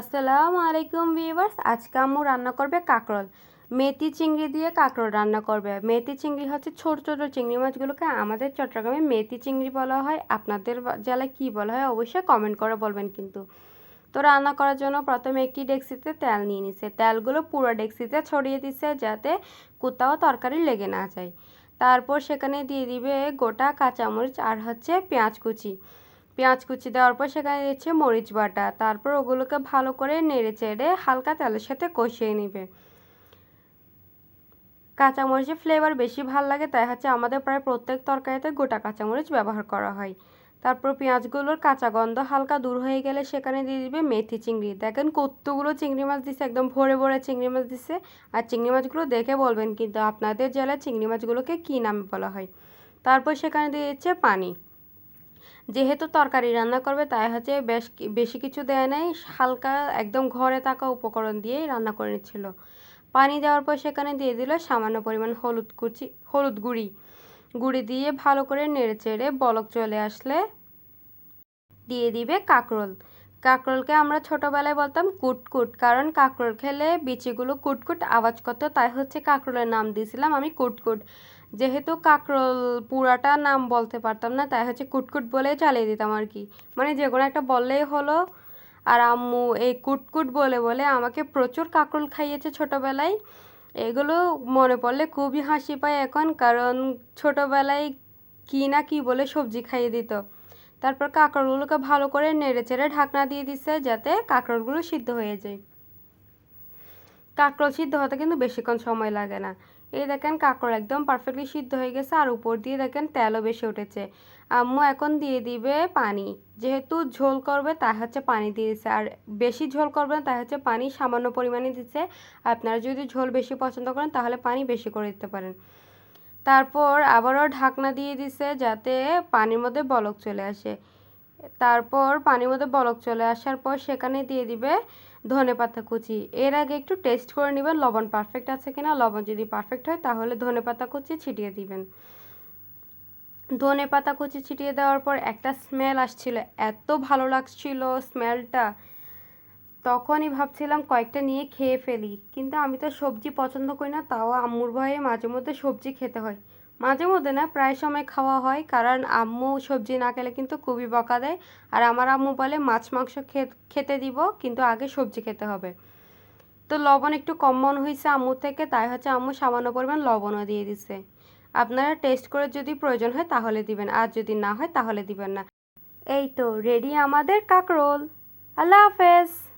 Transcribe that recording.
আসসালামু আলাইকুম ভিউয়ার্স, আজকে আম্মু রান্না করবে কাঁকরোল। মেথি চিংড়ি দিয়ে কাঁকরোল রান্না করবে। মেথি চিংড়ি হচ্ছে ছোট ছোট চিংড়ি মাছগুলোকে আমাদের চট্টগ্রামে মেথি চিংড়ি বলা হয়। আপনাদের জেলায় কী বলা হয় অবশ্যই কমেন্ট করে বলবেন কিন্তু। তো রান্না করার জন্য প্রথমে একটি ডেক্সিতে তেল নিয়ে নিছে। তেলগুলো পুরো ডেক্সিতে ছড়িয়ে দিছে যাতে কোথাও তরকারি লেগে না যায়। তারপর সেখানে দিয়ে দিবে গোটা কাঁচামরিচ আর হচ্ছে পেঁয়াজ কুচি। পেঁয়াজ কুচি দেওয়ার পর সেখানে দিচ্ছে মরিচ বাটা। তারপর ওগুলোকে ভালো করে নেড়ে চেড়ে হালকা তেলের সাথে কষিয়ে নেবে। কাঁচামরিচের ফ্লেভার বেশি ভালো লাগে, তাই হচ্ছে আমাদের প্রায় প্রত্যেক তরকারিতে গোটা কাঁচামরিচ ব্যবহার করা হয়। তারপর পেঁয়াজগুলোর কাঁচা গন্ধ হালকা দূর হয়ে গেলে সেখানে দিয়ে দিবে মেথি চিংড়ি। দেখেন কতগুলো চিংড়ি মাছ দিছে, একদম ভরে ভরে চিংড়ি মাছ দিছে। আর চিংড়ি মাছগুলো দেখে বলবেন কিন্তু আপনাদের জেলায় চিংড়ি মাছগুলোকে কী নামে বলা হয়? তারপর সেখানে দিয়ে দিচ্ছে পানি। যেহেতু তরকারি রান্না করবে, তাই হচ্ছে বেশ বেশি কিছু দেয় নাই। হালকা একদম ঘরে থাকা উপকরণ দিয়েই রান্না করে নিচ্ছিল। পানি দেওয়ার পর সেখানে দিয়ে দিল সামান্য পরিমাণ হলুদ কুচি, হলুদ গুঁড়ি। গুঁড়ি দিয়ে ভালো করে নেড়ে চেড়ে বলক চলে আসলে দিয়ে দিবে কাঁকরোল। কাঁকরোলকে আমরা ছোটোবেলায় বলতাম কুটকুট, কারণ কাঁকরোল খেলে বিচিগুলো কুটকুট, আওয়াজ করতো তাই হচ্ছে কাঁকরোলের নাম দিয়েছিলাম আমি কুটকুট। যেহেতু কাঁকরোল পুরাটা নাম বলতে পারতাম না, তাই হচ্ছে কুটকুট বলেই চালিয়ে দিতাম আর কি। মানে যে কোনো একটা বললেই হলো, আর আম্মু এই কুটকুট বলে বলে আমাকে প্রচুর কাঁকরোল খাইয়েছে ছোটোবেলায়। এগুলো মনে পড়লে খুবই হাসি পায় এখন, কারণ ছোটোবেলায় কী না কী বলে সবজি খাইয়ে দিত। তারপর কাঁকরোলগুলোকে ভালো করে নেড়ে চেড়ে ঢাকনা দিয়ে দিচ্ছে যাতে কাঁকরোলগুলো সিদ্ধ হয়ে যায়। কাঁকরোল সিদ্ধ হতে কিন্তু বেশিক্ষণ সময় লাগে না। এই দেখেন কাঁকরোল একদম পারফেক্টলি সিদ্ধ হয়ে গেছে আর উপর দিয়ে দেখেন তেলও বেশি উঠেছে। আম্মু এখন দিয়ে দিবে পানি। যেহেতু ঝোল করবে, তাই হচ্ছে পানি দিয়ে দিচ্ছে আর বেশি ঝোল করবে না, তাই হচ্ছে পানি সামান্য পরিমাণে দিচ্ছে আপনারা যদি ঝোল বেশি পছন্দ করেন, তাহলে পানি বেশি করে দিতে পারেন। তারপর আবারও ঢাকনা দিয়ে দিছে যাতে পানির মধ্যে বলক চলে আসে। তারপর পানির মধ্যে বলক চলে আসার পর সেখানে দিয়ে দিবে ধনে পাতা কুচি। এর আগে একটু টেস্ট করে নেবেন, লবণ পারফেক্ট আছে কিনা, লবণ যদি পারফেক্ট হয় তাহলে ধনে পাতা কুচি ছিটিয়ে দিবেন। ধনে পাতা কুচি ছিটিয়ে দেওয়ার পর একটা স্মেল আসছিল, এত ভালো লাগছিল স্মেলটা তখনই ভাবছিলাম কয়েকটা নিয়ে খেয়ে ফেলি। কিন্তু আমি তো সবজি পছন্দ করি না, তাও আম্মুর ভয়ে মাঝে মধ্যে সবজি খেতে হয়। মাঝে মধ্যে না, প্রায় সময় খাওয়া হয়, কারণ আম্মু সবজি না খেলে কিন্তু খুবই বকা দেয়। আর আমার আম্মু বলে, মাছ, মাংস খেতে দিব, কিন্তু আগে সবজি খেতে হবে। তো লবণ একটু কম মনে হয়েছে আম্মুর থেকে, তাই হচ্ছে আম্মু সামান্য পরিমাণ লবণও দিয়ে দিছে। আপনারা টেস্ট করে যদি প্রয়োজন হয় তাহলে দিবেন, আর যদি না হয় তাহলে দিবেন না। এই তো, রেডি আমাদের কাকরোল। আল্লাহ হাফেজ।